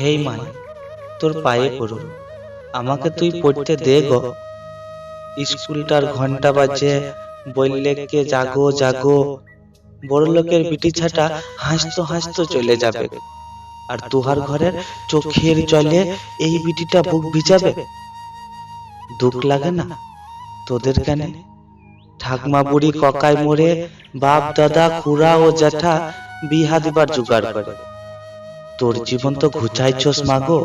হেই মাই, তোর পায়ে পড়ু আমাকে তুই পড়তে দে গো। স্কুলটার ঘণ্টা বাজে, বললে কে, জাগো জাগো। বড় লোকের বিটি ছাটা হাসতো হাসতো চলে যাবে। আর তুহার ঘরের চোখের জলে এই বিটিটা বুক ভিজাবে? দুঃখ লাগে না তোদের কেন? ঠাকমা বুড়ি ককায় মোড়ে বাপ, দাদা, খুড়া ও জ্যাঠা বিহা দিবার জোগাড় করে। তোর জীবন তো ঘুচাইছস মাগো।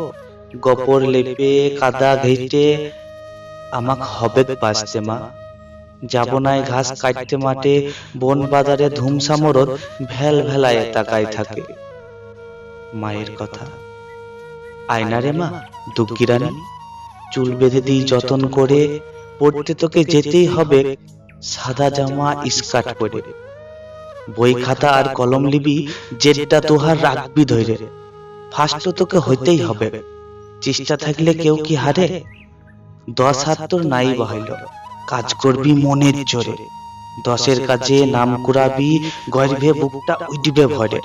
গপর লেপে কাদা ঘেটে আমাক হবে বাঁচতে মা। যাব নাই ঘাস কাটতে মাঠে বন বাজারে ধুমসামরত ভেল ভেলায় তাকাই থাকে। মায়ের কথা। আয়না রে মা দুঃখিরানি চুল বেঁধে দিই যতন করে পড়তে তোকে যেতেই হবে। সাদা জামা স্কার্ট পরে। বই খাতা আর কলম লিবি যেটা তোহার রাখবি ধরে ফার্স্ট তো তোকে হইতেই হবে। চেষ্টা থাকলে কেউ কি হারে? দশ হাত তোর নাই বহাইল কাজ করবি মনের জোরে। দশের কাজে নাম কুড়াবি, গর্ভে বুকটা উঠবে ভরে।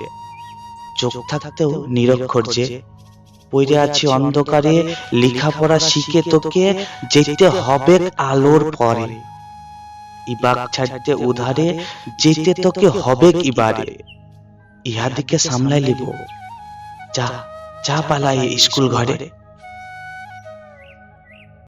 চোখ থাকতেও নিরক্ষর যে। পইরে আছি অন্ধকারে, লেখাপড়া শিখে তোকে যেতে হবে আলোর পরে। ইবাক ছাড়তে উধারে, যেতে তোকে হবে ইবারে ইহাদিকে সামলাই লিব। যা যা পালাই স্কুল ঘরে।